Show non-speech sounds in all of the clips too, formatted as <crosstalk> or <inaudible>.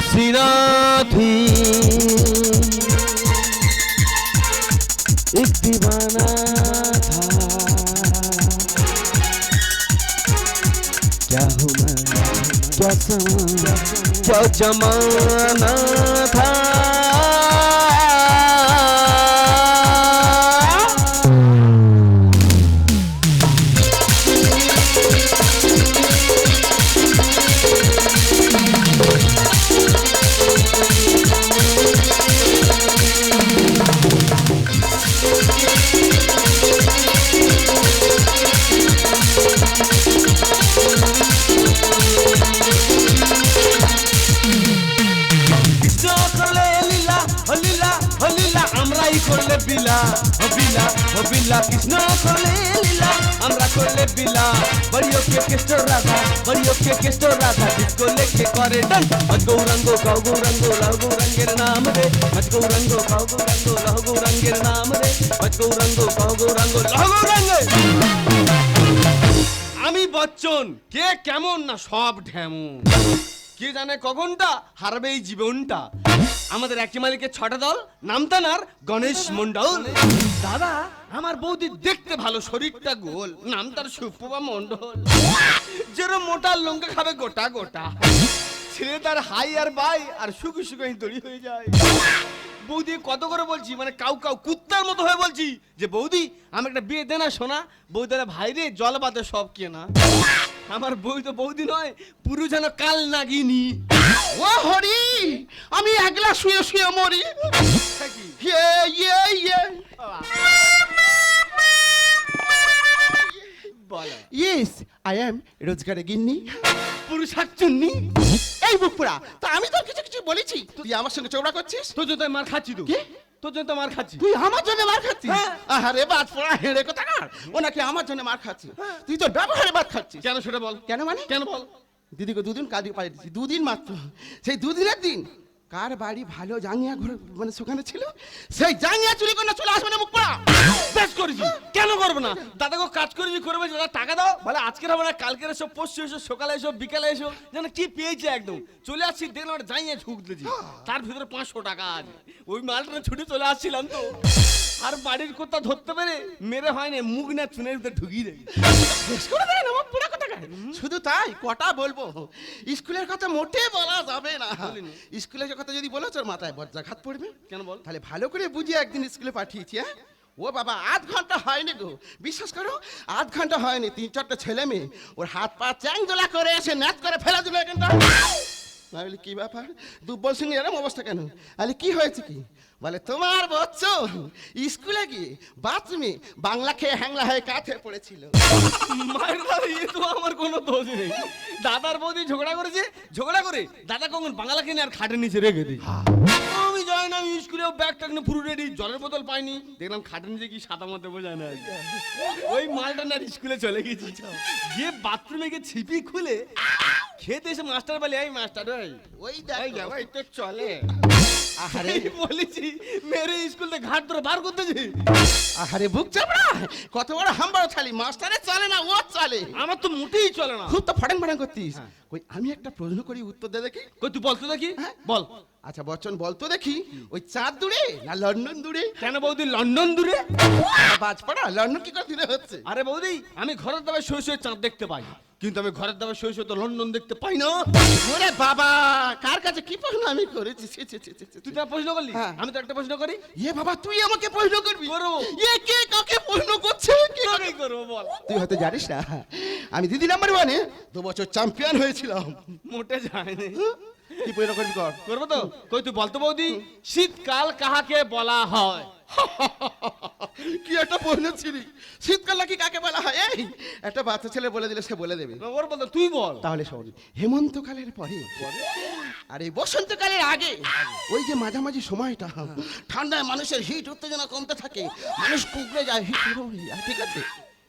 थी एक दीवाना था। क्या हूँ मैं क्या समा क्या जमाना था? কৃষ্ণ করলে লীলা আমরা করলে বিলা বড়িও কে কেষ্ট রাধা বড়িও কে কেষ্ট রাধা ডিস্কো লেখে করে ডান মজ গৌরাঙ্গ কাউ গৌরাঙ্গ লাউ গৌরাঙ্গের নাম রে মজ গৌরাঙ্গ কাউ গৌরাঙ্গ লাউ গৌরাঙ্গের নাম রে মজ গৌরাঙ্গ কাউ গৌরাঙ্গ লাউ গৌরাঙ্গের আমি বচ্চন, কে কেমন না সব ঢেমন কে জানে কখনটা হারবে এই জীবনটা? আমাদের একই মালিকের ছটা দল নামতানার গণেশ মন্ডল দাদা, আমার বৌদি দেখতে ভালো, শরীরটা গোল, নাম তার সুপ্রভা মন্ডল যেরম মোটা লঙ্কা খাবে গোটা গোটা। ছেলে তার হাই আর বাই, আর শুকু শুকুই দড়ি হয়ে যায়। বৌদি কত করে বলছি মানে কাউ কাউ কুত্তার মতো হয়ে বলছি, যে বৌদি আমি একটা বিয়ে দে না শোনা বৌদিরা ভাই রে জল বাদে সব কেনা। আমার বই তো বৌদি নয় পুরো যেন কাল নাগিনি। ও হরি আমি একলা শুয়ে শুয়ে মরি। ইয়ে ইয়ে ইয়ে। বলো। ইয়েস আই অ্যাম রোজগারে গিন্নি পুরুষ চুন্নি। এই বুকপুরা তা আমি তো কিছু কিছু বলেছি। তুই আমার সঙ্গে চৌড়া করছিস? তোর জন্য মার খাচ্ছি তো। কি? তোর জন্য তো মার খাচ্ছি। তুই আমার জন্য মার খাচ্ছিস? হ্যাঁ। আরে বাদ পড়া হেড়ে কথা না ও নাকি আমার জন্য মার খাচ্ছিস তুই তো ব্যবহারে বাদ খাচ্ছিস। কেন সেটা বল? কেন মানে? কেন বল? দিদিকে দুদিন কাজে পাড়িয়ে দিচ্ছি দুদিন মাত্র। সেই দুদিনের দিন কার বাড়ি ভালো জাঙ্গিয়া ঘর মানে সেখানে ছিল? সেই জাঙ্গিয়া চুরি করে না চলে আসবে না মুখ পড়া। বেশ করেছি। কেন করব না? দাদাকে কাজ করেছি করবে দাদা টাকা দাও। বলে আজকের হবে না কালকের এসো পরশু এসো সকালে এসো বিকালে এসো। যেন কি পেয়েছে একদম। চলে আসছি দেখলাম একটা যাইয়ে ঢুক দিয়েছি। তার ভিতরে পাঁচশো টাকা আছে। ওই মালটা ছুটে চলে আসছিলাম তো। আর বাড়ির কোথা ধরতে পেরে মেরে হয়নি মুখ না চুনের ভিতরে ঢুকিয়ে দেয় শেষ করে দেয় না মুখ পোড়া কথা শুধু তাই কটা বলব? স্কুলের কথা মোটে বলা যাবে না। স্কুলের কথা যদি বলো তোর মাথায় বজ্রাঘাত পড়বে। কেন বল? তাহলে ভালো করে বুঝি একদিন স্কুলে পাঠিয়েছি হ্যাঁ? ও বাবা আধ ঘণ্টা হয়নি গো। বিশ্বাস করো আধ ঘণ্টা হয়নি। তিন চারটা ছেলে মেয়ে ওর হাত পা চ্যাং দোলা করে এসে ন্যাচ করে ফেলে দিল এখানটা। আমি বলি কি ব্যাপার? দুব্বল সিং এরম অবস্থা কেন? আরে কি হয়েছে কি? বলে তোমার বচ্চন স্কুলে গিয়ে বাথরুমে বাংলা খেয়ে হ্যাংলা হয়ে কাঁথে পড়েছিল। মায়ের দাদা এ তো আমার কোনো দোষ নেই। দাদার বৌদি ঝগড়া করেছে ঝগড়া করে দাদা কখন বাংলা কিনে আর খাটের নিচে রেখে দিই আমি যাই না স্কুলে ব্যাগ ট্যাগ নিয়ে পুরো রেডি জলের বোতল পাইনি। দেখলাম খাটের নিচে কি সাদা মতো বোঝায় না। ওই মালটা না স্কুলে চলে গেছি গিয়ে বাথরুমে গিয়ে ছিপি খুলে খেতে এসে মাস্টার বলে এই মাস্টার ওই ওই দেখ। ওই তো চলে। আহারে। বলেছি মেরে স্কুল থেকে ঘাট ধরে বার করতেছি। আহারে বুক চাপড়া। কত বড় হাম্বার ছালি। মাস্টারে চলে না ও চলে। আমার তো মোটেই চলে না। খুব তো ফটাং ফটাং করতিস। কই আমি একটা প্রশ্ন করি উত্তর দে দেখি। কই তুই বল তো দেখি। হ্যাঁ? বল। আচ্ছা বচ্চন বলতো দেখি ওই চাঁদ দূরে না লন্ডন দূরে? কেন বৌদি লন্ডন দূরে? বাজ পড়া লন্ডন কি করে দূরে হচ্ছে? আরে বৌদি আমি ঘরের দাবে শুয়ে শুয়ে চাঁদ দেখতে পাই। কিন্তু আমি ঘরের দাবে শুয়ে শুয়ে তো লন্ডন দেখতে পাই না। ওরে বাবা কার কাছে কি প্রশ্ন আমি করেছি? ছি, ছি, ছি, ছি, ছি, তুই। তো প্রশ্ন করলি? হ্যাঁ। আমি তো একটা প্রশ্ন করি। ইয়ে বাবা তুই আমাকে প্রশ্ন করবি? করব। ইয়ে কে কাকে প্রশ্ন করছে? কে তোকেই করব বল। তুই হয়তো জানিস না আমি দিদি নাম্বার ওয়ানে দু বছর চ্যাম্পিয়ন হয়েছিলাম। মোটে যায়নি। কি প্রশ্ন করবি কর করব তো? কই তুই বলতো বৌদি। শীতকাল কাহাকে বলা হয়? <laughs> কি একটা প্রশ্ন ছিলি শীতকাল নাকি কাকে বলা হয়? এই একটা বাচ্চা ছেলে বলে দিলে সে বলে দেবে। ওর বলতো তুই বল। তাহলে শোন হেমন্তকালের পরে আর এই বসন্তকালের আগে ওই যে মাঝামাঝি সময়টা ঠান্ডায় মানুষের হিট উত্তেজনা কমতে থাকে। মানুষ কুকড়ে যায় হিট ঠিক আছে?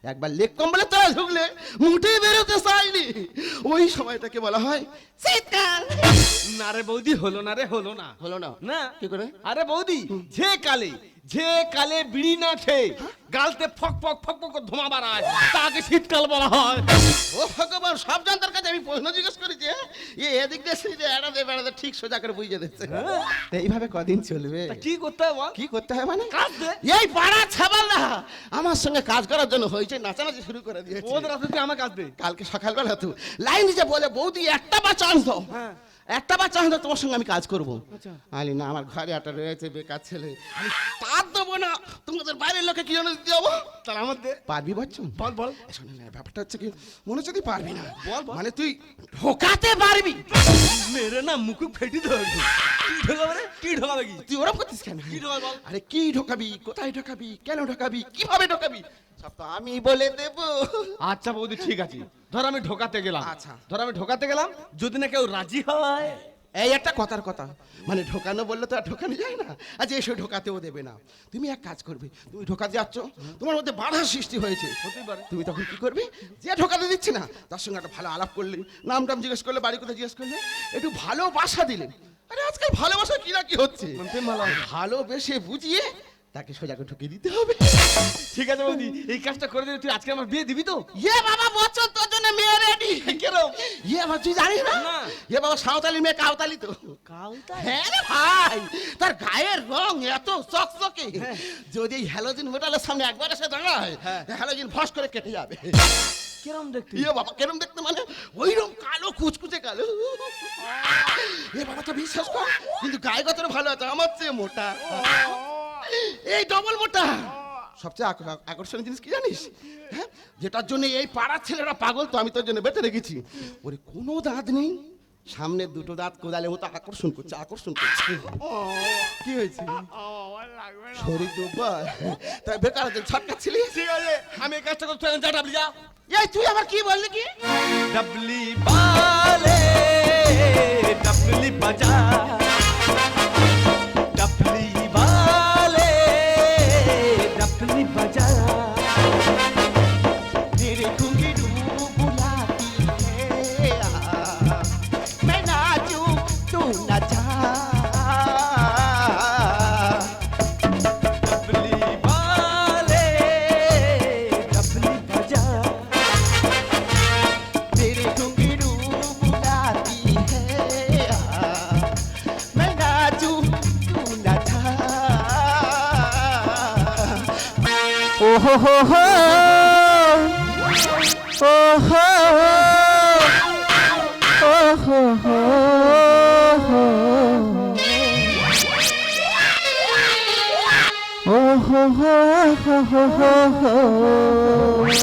একবার লেক কম্বলে তো ঢুকলে মুঠে বেরোতে চাইনি। ওই সময়টাকে বলা হয় শীতকাল। না রে বৌদি হলো না রে হলো না। হলো না। না। কি করে? আরে বৌদি যে কালে যে কালে বিড়ি না খেয়ে গালতে ফক ফক ফক ফক করে ধোঁয়া বাড়ায় তাকে শীতকাল বলা হয় ও ভগবান সব জনতার কাছে আমি প্রশ্ন জিজ্ঞেস করেছি হ্যাঁ? এ এদিক দিয়ে দিয়ে এড়াতে বেড়াতে ঠিক সোজা করে বুঝে দিচ্ছে তো এইভাবে কদিন চলবে কি করতে হবে? কি করতে হবে মানে কাজ। এই পাড়া ছাবাল্লা আমার সঙ্গে কাজ করার জন্য হয়েছে নাচানাচি শুরু করে দিয়েছে ওদের তুই আমার কাজ দে কালকে সকালবেলা তো লাইন দিতে বলে বৌদি একটা বা চান্স দাও হ্যাঁ। একটা বা চান্স তোমার সঙ্গে আমি কাজ করব। আচ্ছা। আলি না আমার ঘরে একটা রয়েছে বেকার ছেলে। আমি তার দেবো না। তোমাদের বাইরের লোকে কি জন্য দিতে যাব আমার দে পারবি বচ্চন? বল বল। শোনে না ব্যাপারটা হচ্ছে কি মনে হচ্ছে তুই পারবি না। বল। মানে তুই ঢোকাতে পারবি। মেরে না মুখ ফেটি। কি ঢোকাবে কি তুই ওরম করছিস কেন? কি ঢোকাবে আরে কি ঢোকাবি? কোথায় ঢোকাবি? কেন ঢোকাবি? কীভাবে ঢোকাবি? সব তো আমি বলে দেব। আচ্ছা বৌদি ঠিক আছে। ধর আমি ঢোকাতে গেলাম। আচ্ছা। ধর আমি ঢোকাতে গেলাম যদি না কেউ রাজি হয়। এই একটা কথার কথা। মানে ঢোকানো বললে তো আর ঢোকানো যায় না। আজ এসে ঢোকাতেও দেবে না। তুমি এক কাজ করবে তুমি ঢোকাতে যাচ্ছ। তোমার মধ্যে বাধার সৃষ্টি হয়েছে। তুমি তখন কি করবে? যে ঢোকাতে দিচ্ছে না তার সঙ্গে একটা ভালো আলাপ করলে নাম টাম জিজ্ঞেস করলে বাড়ি কোথায় জিজ্ঞেস করলে একটু ভালোবাসা দিলে আরে আজকাল ভালোবাসা কি না কি হচ্ছে? ভালোবেসে বুঝিয়ে তাকে সোজা করে ঢুকিয়ে দিতে হবে। ঠিক আছে বৌদি এই কাজটা করে দিলে তুই আজকে আমার বিয়ে দিবি তো? ইয়ে বাবা বছর তোর জন্য মেয়ে রেডি কেরম? ইয়ে বাবা তুই জানিস না। ইয়ে বাবা সাঁওতালি মেয়ে কাউতালি তো। হ্যাঁ রে ভাই তার গায়ের রং এত চকচকে। যদি এই হ্যালোজিন হোটেলের সামনে একবার এসে দাঁড়ায় হ্যাঁ। হ্যালোজিন ফস করে কেটে যাবে। কেরম দেখতে? ইয়ে বাবা কেরম দেখতে মানে ওইরকম কালো কুচকুচে কালো। এ বাবা তো বিশ্বাস কর কিন্তু গায়ে কতটা ভালো আছে আমার চেয়ে মোটা। এই ডবল মোটা সবচেয়ে আকর্ষণীয় জিনিস কি জানিস? হ্যাঁ? যেটার জন্য এই পাড়ার ছেলেরা পাগল তো আমি তোর জন্য বেঁধে রেখেছি। ওরে কোনো দাঁত নেই। সামনে দুটো দাঁত কোদালে ও তো আকর্ষণ করছে আকর্ষণ করছে। কি হয়েছে? শরীর তো তাই বেকার ছাটকা ছিলি আমি এই কাজটা করতে যা ডাবলি যা। এই তুই আবার কি বললি কি? ডাবলি বালে ডাবলি বাজা হো হো হো ও হো ও হো হো ও হো হো হো হো হো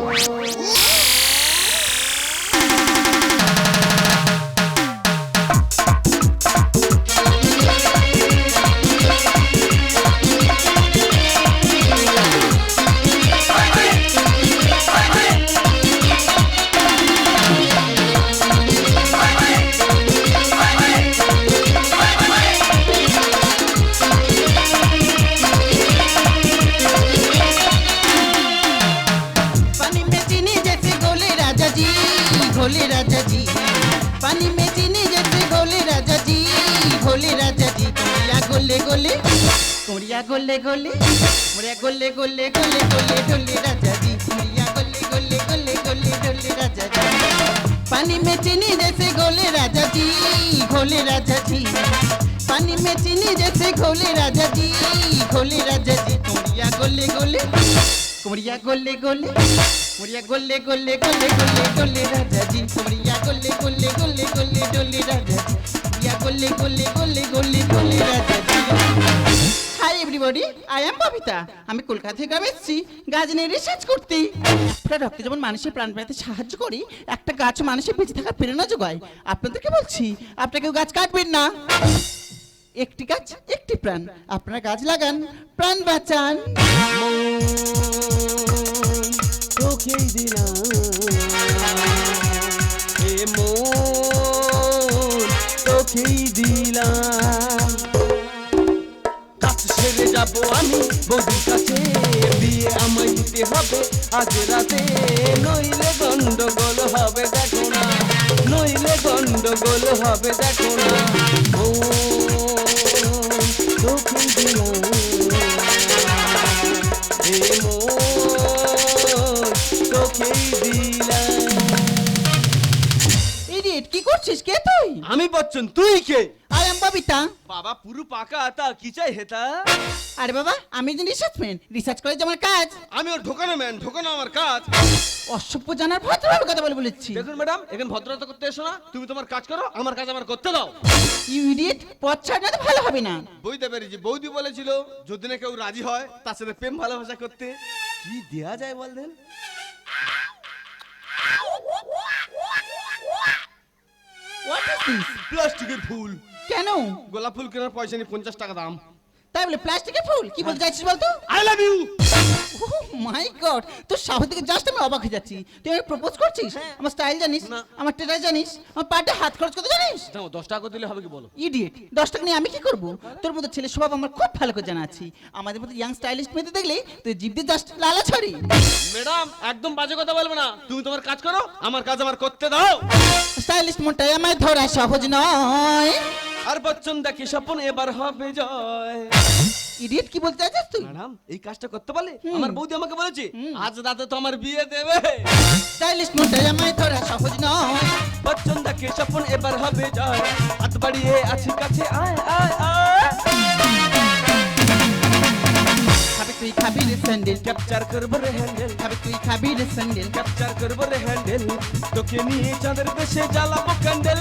जी पानी में चीनी जैसे घोले राजा जी घोले राजा जी कुमरिया गोले गोले कुमरिया गोले गोले कुमरिया गोले गोले गोले गोले गोले राजा जी कुमरिया गोले गोले गोले गोले डोले राजा जी कुमरिया गोले गोले गोले गोले गोले राजा जी hi everybody I am Babita আমি কলকাতা থেকে এসেছি। গাছ নিয়ে রিসার্চ করতে একটা রক্তে যেমন মানুষের প্রাণ বাঁচাতে সাহায্য করি, একটা গাছ মানুষের বেঁচে থাকার প্রেরণা যোগায়। আপনাদেরকে বলছি, আপনাকেও গাছ কাটবেন না। একটি গাছ, একটি প্রাণ। আপনারা গাছ লাগান, প্রাণ বাঁচান। তোকেই দিলাম। এ বধুর কাছে বিয়ে আমায় দিতে হবে আজ রাতে নইলে গন্ডগোল হবে দেখো না নইলে গন্ডগোল হবে দেখো না ও দক্ষিণ দিও কি করছিস? কে তুই? আমি বচ্চন তুই কে? আর আমি ববিতা। পুরো পাকা আতা কি চাই হেতা? আরে বাবা আমি একজন রিসার্চম্যান রিসার্চ করে যে আমার কাজ। আমি ওর ঢোকানো ম্যান ঢোকানো আমার কাজ। অসভ্য জানার ভদ্রভাবে কথা বলে বলেছি। দেখুন ম্যাডাম এখানে ভদ্রতা করতে এসো না। তুমি তোমার কাজ করো আমার কাজ আমার করতে দাও। ইউ ইডিয়েট পথ ছাড়া তো ভালো হবে না। বইতে পেরেছি বৌদি বলেছিল যদি না কেউ রাজি হয় তার সাথে প্রেম ভালোবাসা করতে। কি দেয়া যায় ইজ দিস প্লাস্টিকের ফুল। কেন? গোলাপ ফুল কেনার পয়সা নেই পঞ্চাশ টাকা দাম। তাই বলে প্লাস্টিকের ফুল? কি বলতে চাইছিস বলতো? I love you my God তোর সাহস থেকে জাস্ট আমি অবাক হয়ে যাচ্ছি। তুই আমাকে প্রপোজ করছিস? আমার স্টাইল জানিস? না। আমার টেটাস জানিস? আমার পার্টে হাত খরচ করতে জানিস? দাও দশ টাকা দিলে হবে কি বলো? ইডিয়েট দশ টাকা নিয়ে আমি কি করব? তোর মতো ছেলে স্বভাব আমার খুব ভালো করে জানা আছে। আমাদের মতো ইয়াং স্টাইলিস্ট মেয়েদের দেখলে তুই জিভ দিয়ে জাস্ট লালা ছড়ি। ম্যাডাম একদম বাজে কথা বলবে না। তুমি তোমার কাজ করো আমার কাজ আমার করতে দাও। স্টাইলিস্ট মনটাই আমায় ধরা সহজ নয়। আর বচ্চন দেখি স্বপ্ন এবার হবে জয়। ইডিয়েট কি বলতে চাইছিস তুই? ম্যাডাম এই কাজটা করতে পারলে আমার বৌদি আমাকে বলেছে আজ রাতে তো আমার বিয়ে দেবে। স্টাইলিস্ট মনটাই আমায় ধরা সহজ নয়। বচ্চন দেখি স্বপ্ন এবার হবে জয়। হাত বাড়িয়ে আছি কাছে আয় আয় আয়। খাবি তুই খাবি রে স্যান্ডেল। ক্যাপচার করব রে হ্যান্ডেল খাবি তুই খাবি রে স্যান্ডেল। ক্যাপচার করব রে হ্যান্ডেল তোকে নিয়ে চাঁদের দেশে জ্বালাবো ক্যান্ডেল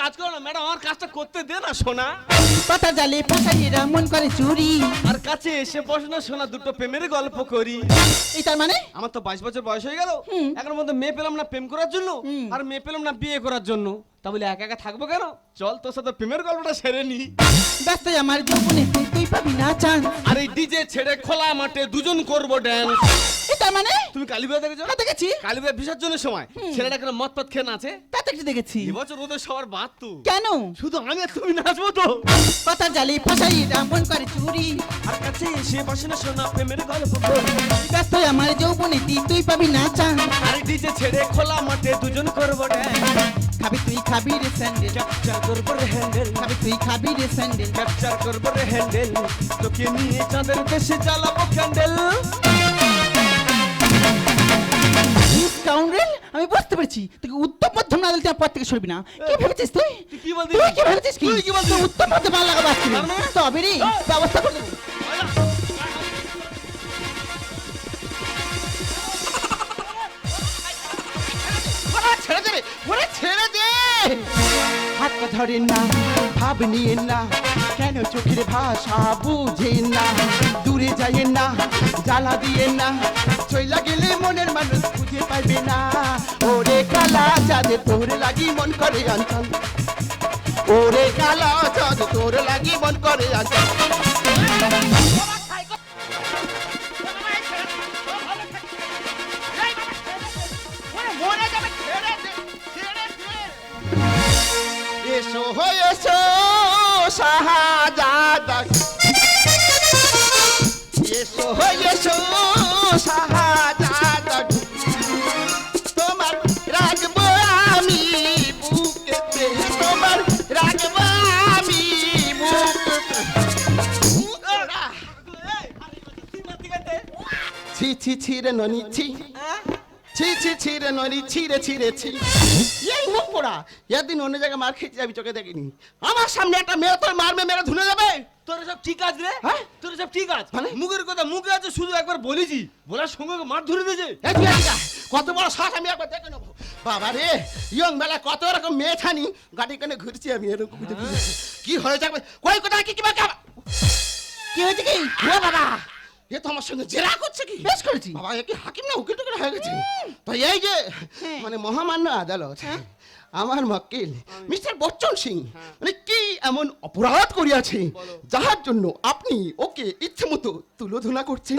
কাজ করো না ম্যাডাম আমার কাজটা করতে দে না সোনা। পাতা জালে পাশাইরা মন করে চুরি। আর কাছে এসে বসে না সোনা দুটো প্রেমের গল্প করি। এই তার মানে? আমার তো বাইশ বছর বয়স হয়ে গেল। এখন মধ্যে মেয়ে পেলাম না প্রেম করার জন্য আর মেয়ে পেলাম না বিয়ে করার জন্য। তা বলে একা একা থাকব কেন? চল তোর সাথে প্রেমের গল্পটা সেরে নি। ব্যস্ত আমার যৌবনে তুই তুই পাবি না চান। আর এই ডিজে ছেড়ে খোলা মাঠে দুজন করব ড্যান্স তার মানে? তুমি কালীবাই দেখেছ? হ্যাঁ, দেখেছি। কালীবাই বিসর্জনের সময়। ছেলেটা কেন মদ পথ খেয়ে নাচে? তা তো একটু দেখেছি। এবছর ওদের সবার বাদ তো। কেন? শুধু আমি আর তুমি নাচবো তো। পাতা জালে পাশাইরা মন করে চুরি। আর কাছে এসে বসে না শোনা প্রেমের গল্প। করি ব্যস্ত আমার যৌবনে তুই তুই পাবি না চান। আর ডিজে ছেড়ে খোলা মাঠে দুজন করব ড্যান্স খাবি তুই খাবি রে স্যান্ডেল। করব রে হ্যান্ডেল খাবি তুই খাবি রে স্যান্ডেল। ক্যাপচার করব রে হ্যান্ডেল তোকে নিয়ে চাঁদের দেশে জ্বালাবো ক্যান্ডেল স্কাউন্ডেল আমি বুঝতে পেরেছি। তুই উত্তম মধ্যম না দিলে পথ থেকে সরবি না। কি ভেবেছিস তুই? তুই কি বলতে তুই কি ভেবেছিস কি? উত্তম মধ্যম ভালো লাগা মানে? তবে রে ব্যবস্থা করে দেবো। ছেড়ে দে রে, ওরে ছেড়ে দে। হাত পা ধরে না ভাব নিয়ে না কেন চোখের ভাষা বুঝে না? দূরে যায় না জ্বালা দিয়ে না চইলা গেলে মনের মানুষ খুঁজে পাইবে না। ওরে কালা চাঁদে তোর লাগি মন করে অঞ্চল ওরে কালা চাঁদ তোর লাগি মন করে অঞ্চল ছি ছি রে ননি ছি। ছি ছি ছি রে ননি ছি রে ছি রে ছি। এই মুখ পোড়া। একদিন অন্য জায়গায় মার খেতে যাবি চোখে দেখিনি। আমার সামনে একটা মেয়ে তোর মারবে মেরে ধুনে যাবে। তোর সব ঠিক আছে রে? হ্যাঁ? তোর সব ঠিক আছে মানে? মুখের কথা মুখে আছে শুধু একবার বলেছি। বলার সঙ্গে মার ধরে দিয়েছে। কত বড় শ্বাস আমি একবার দেখে নেব। বাবা রে ইয়ং বেলা কত রকম মেয়ে ছানি। গাড়ি কেনে ঘুরছি আমি এরকম ঘুরতে। কি একবার? কই কোথায় কি কি হয়েছে কি? ও বাবা! এ তো আমার সঙ্গে জেরা করছে কি? বেশ করেছি। বাবা এ কি হাকিম না উকিল টুকিল হয়ে গেছে? তো এই যে মানে মহামান্য আদালত আমার মক্কেল মিস্টার বচ্চন সিং মানে কি এমন অপরাধ করিয়াছে যাহার জন্য আপনি ওকে ইচ্ছে মতো তুলোধনা করছেন?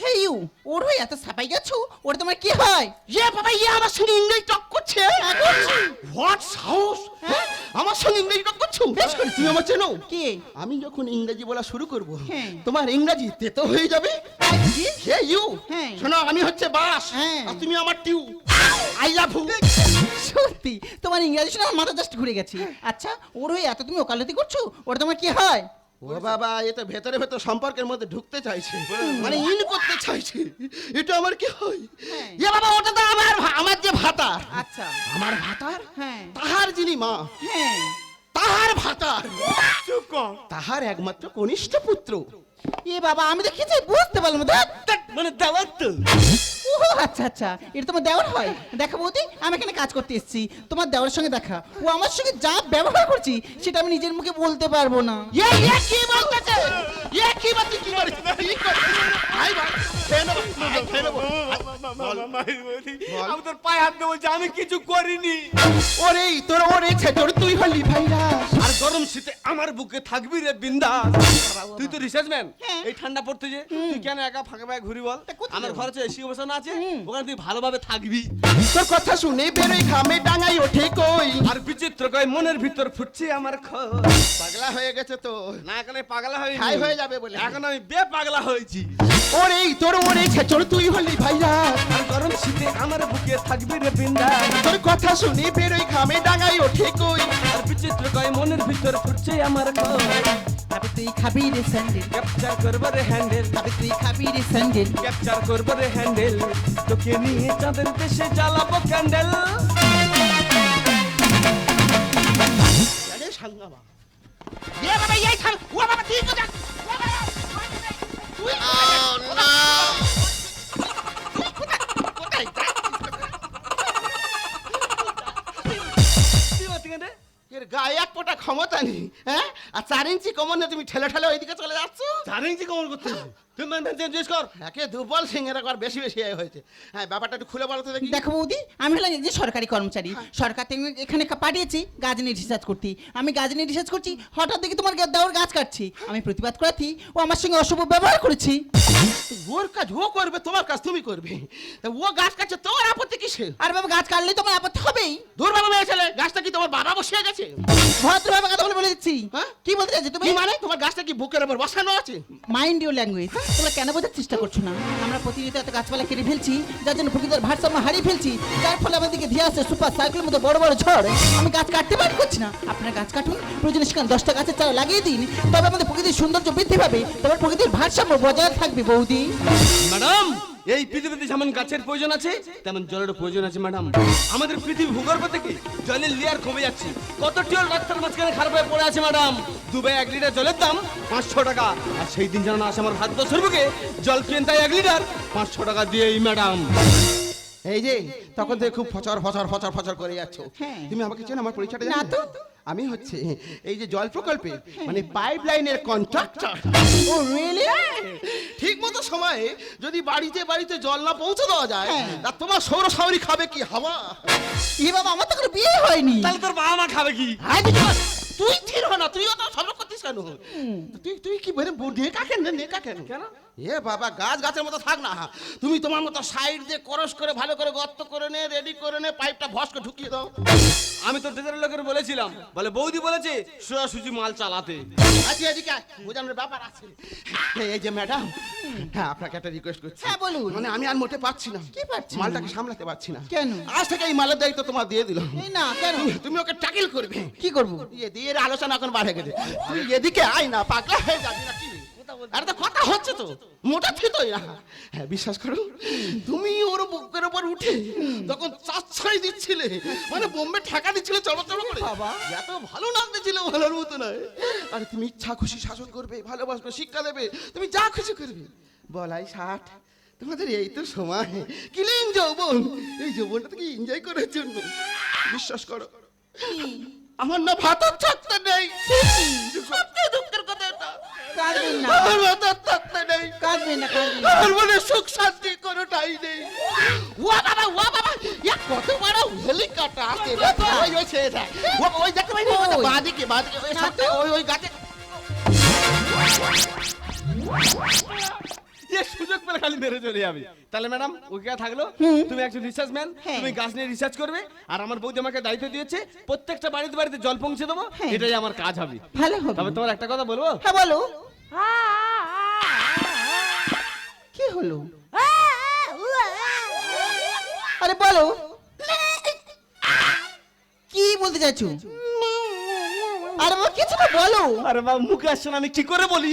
হে ইউ ওর হয়ে এত সাপাই গেছো? ওর তোমার কি হয়? ইয়ে বাবা ইয়ে আমার সঙ্গে ইংরেজি টক করছে? হোয়াট সাহস? হ্যাঁ? আমার সঙ্গে ইংরেজি করছ? বেশ করে। তুমি আমার চেনো? কে? আমি যখন ইংরেজি বলা শুরু করব হ্যাঁ। তোমার ইংরেজি তেতো হয়ে যাবে? হে ইউ হ্যাঁ। শোনো আমি হচ্ছে বাস হ্যাঁ। আর তুমি আমার টিউ। I love you. সত্যি তোমার ইংরেজি শুনে আমার মাথা জাস্ট ঘুরে গেছে। আচ্ছা ওর হয়ে এত তুমি ওকালতি করছ? ওর তোমার কি হয়? ও বাবা এ তো ভেতরে ভেতর সম্পর্কের মধ্যে ঢুকতে চাইছে। মানে ইন করতে চাইছে। এটা আমার কি হয়? হ্যাঁ। এ বাবা ওটা তো আমার আমার যে ভাতার আচ্ছা। আমার ভাতার হ্যাঁ। তাহার যিনি মা হ্যাঁ। তাহার ভাতার চুপ তাহার একমাত্র কনিষ্ঠ পুত্র। এ বাবা আমি তো কিছু বুঝতে পারলাম মানে দেওয়ার তো। ও <laughs> আচ্ছা আচ্ছা এটা তোমার দেওয়ার হয়। দেখা বৌদি আমি এখানে কাজ করতে এসেছি। তোমার দেওয়ার সঙ্গে দেখা। ও আমার সঙ্গে যা ব্যবহার করছি সেটা আমি নিজের মুখে বলতে পারব না। কি বলতে কি করে কি করে আই বাবা খেয়ে নেব, আই বল। আমি তোর পায়ে হাত দিয়ে বলছি আমি কিছু করিনি। ওরে তোর ওরে ছেচর তুই হলি ভাইরাস। আর গরম শীতে আমার বুকে থাকবি রে বিন্দাস। তুই তো রিসার্চ ম্যান হ্যাঁ। এই ঠান্ডা পড়তে যে তুই কেন একা ফাঁকা ফাঁকা ঘুরি বল? আমার? ঘরে এসি বসানো আছে ওখানে তুই ভালোভাবে থাকবি। তোর কথা শুনে বেরোই ঘামে ডাঙাই ওঠে কই? আর বিচিত্র কয় মনের ভিতর ফুটছে আমার খোঁজ পাগলা হয়ে গেছে তো। না এখন পাগলা হয়নি। হাই হয়ে যাবে বলে। এখন আমি বে পাগলা হয়েছি। ওরে তোর ওরে ছেচর তুই হলি ভাইরাস আর গরম শীতে আমার বুকে থাকবি রে বিন্দাস তোর কথা শুনে বেরোই ঘামে ডাঙাই ওঠে কই? আর বিচিত্র কয় মনের ভিতর ফুটছে আমার খোঁজ তুই খাবি রে স্যান্ডেল ক্যাপচার করব রে হ্যান্ডেল তবে তুই খাবি রে স্যান্ডেল ক্যাপচার করব রে হ্যান্ডেল তোকে নিয়ে চাঁদের দেশে জ্বালাবো ক্যান্ডেল সাঙ্গামা এ বাবা এই থাম ও বাবা তুই কোথায় ও বাবা, তুই কোথায় এর গায়ে এক ফোঁটা ক্ষমতা নেই হ্যাঁ আর চার ইঞ্চি কমন তুমি ঠেলে ঠেলে ওইদিকে চলে যাচ্ছ? চার ইঞ্চি কমন করতে তুই মান জিজ্ঞেস কর। একে দুর্বল সিংহের একবার বেশি বেশি হয়েছে। হ্যাঁ ব্যাপারটা একটু খুলে বলো তো দেখি। দেখো বৌদি আমি হলাম একজন সরকারি কর্মচারী। সরকার থেকে এখানে পাঠিয়েছি গাছ নিয়ে রিসার্চ করতে আমি গাছ নিয়ে রিসার্চ করছি হঠাৎ দেখি তোমার দেওয়ার গাছ কাটছি। আমি প্রতিবাদ করাতি ও আমার সঙ্গে অশুভ ব্যবহার করেছি। ওর কাজ ও করবে তোমার কাজ তুমি করবে। তা ও গাছ কাটছে তোমার আপত্তি কিসে আর বাবা গাছ কাটলে তোমার আপত্তি হবেই। দুর্বাবা মেয়ে ছেলে গাছটা কি তোমার বাবা বসিয়ে গেছে? ভদ্রভাবে কথা বলে বলে দিচ্ছি। হ্যাঁ? কি বলতে চাইছো তুমি? মানে? তোমার গাছটা কি বুকের উপর বসানো আছে? মাইন্ড ইউর ল্যাঙ্গুয়েজ তোমরা কেন বোঝার চেষ্টা করছ না? আমরা প্রতিনিয়ত এত গাছপালা কেটে ফেলছি, যার জন্য প্রকৃতির ভারসাম্য হারিয়ে ফেলছি, যার ফলে আমাদের দিকে ধিয়ে আসছে সুপার সাইকেলের মতো বড় বড় ঝড়। আমি গাছ কাটতে পারি করছি না। আপনার গাছ কাটুন, প্রয়োজনে সেখানে দশটা গাছের চারা লাগিয়ে দিন। তবে আমাদের প্রকৃতির সৌন্দর্য বৃদ্ধি পাবে, তবে প্রকৃতির ভারসাম্য বজায় থাকবে বৌদি। ম্যাডাম এই পৃথিবীতে যেমন গাছের প্রয়োজন আছে তেমন জলেরও প্রয়োজন আছে ম্যাডাম আমাদের পৃথিবী ভূগর্ভ থেকে জলের লেয়ার কমে যাচ্ছে। কত টিউল রাস্তার মাঝখানে খারাপ হয়ে পড়ে আছে ম্যাডাম দুবাই এক লিটার জলের দাম পাঁচশো টাকা। আর সেই দিন যেন না আসে আমার ভারতবর্ষের বুকে জল কিনতে হয় এক লিটার পাঁচশো টাকা দিয়েই ম্যাডাম এই যে তখন থেকে খুব ফচর ফচর ফচর ফচর করে যাচ্ছ। হ্যাঁ। তুমি আমাকে চেনো আমার পরিচয়টা না তো। আমি হচ্ছে এই যে জল প্রকল্পে মানে পাইপ লাইনের কন্ট্রাক্টর ও রিয়েলি ঠিক মতো সময়ে যদি বাড়িতে বাড়িতে জল না পৌঁছে দেওয়া যায় হ্যাঁ। তা তোমার সৌর সাউরি খাবে কি হাওয়া? এ বাবা আমার তো কোনো বিয়ে হয়নি। তাহলে তোর বাবা মা খাবে কি? হায় তুই থির হ না তুই অত সব করতিস কেন তুই তুই কি বলে নেকা কেন নেকা কেন? কেন? এ বাবা গাছ গাছের মতো থাক না। তুমি তোমার মতো সাইড দিয়ে করস করে ভালো করে গর্ত করে নে রেডি করে নে পাইপটা ভস করে ঢুকিয়ে দাও। আমি তো টেজারের লোকের বলেছিলাম বলে বৌদি বলেছে সোজাসুজি মাল চালাতে। আচ্ছা এদিকে বোঝানোর ব্যাপার আছে। এই যে ম্যাডাম হ্যাঁ আপনাকে একটা রিকোয়েস্ট করছি। হ্যাঁ, বলুন। মানে আমি আর মোটে পাচ্ছি না। কি পাচ্ছি মালটাকে সামলাতে পারছি না। কেন? আজ থেকে এই মালের দায়িত্ব তোমার দিয়ে দিলাম। এই না কেন? তুমি- ওকে টাকিল করবে। কি করব? ইয়ে দিয়ে আলোচনা এখন বাড়ে গেছে। তুই এদিকে আয় না পাগলা হয়ে যাবি না কি? আরে তো কথা হচ্ছে তো। মোটা থিতই না হ্যাঁ বিশ্বাস করো তুমি ওর বুকের উপর উঠে তখন চাচ্ছাই দিচ্ছিলে মানে বোম্বে ঠেকা দিচ্ছিলে চলো চলো করে। বাবা। এত ভালো লাগতেছিল ভালোর মতো নয়। আরে তুমি ইচ্ছা খুশি শাসন করবে ভালোবাসবে শিক্ষা দেবে তুমি যা খুশি করবে। বলাই ষাট তোমাদের এই তো সময়। কিলিং যৌবন। এই যৌবনটা থেকে এনজয় করার জন্য? বিশ্বাস করো আমার না ভাতার থাকতে নেই। সত্যি দুঃখের কথা কাঁদবেন না। আমার মাথার থাকতে নেই। কাঁদবেন না কাঁদবেন না। আমার মনে সুখ শান্তি কোনোটাই নেই। ও বাবা ও বাবা ইয়া কত বড় হেলিকপ্টার আছে দেখো ওই ওই ছেড়ে দেয় ও ওই দেখতে পাই ওই। বাদিকে বাদিকে ওই না তো। ওই ওই গাছে। মেরে চলে যাবে। তাহলে ম্যাডাম ওকে থাকল? তুমি একজন রিসার্চ ম্যান। তুমি গাছ নিয়ে রিসার্চ করবে আর আমার বৌদি আমাকে দায়িত্ব দিয়েছে প্রত্যেকটা বাড়িতে বাড়িতে জল পৌঁছে দেবো হ্যাঁ। এটাই আমার কাজ হবে। ভালো হবে। তবে তোমার একটা কথা বলব? হ্যাঁ বলো। কি হলো? আরে বলো। কি বলতে চাইছো? আরে বাবা কিছু না বলো। আরে বাবা মুখে আসছে না আমি কি করে বলি?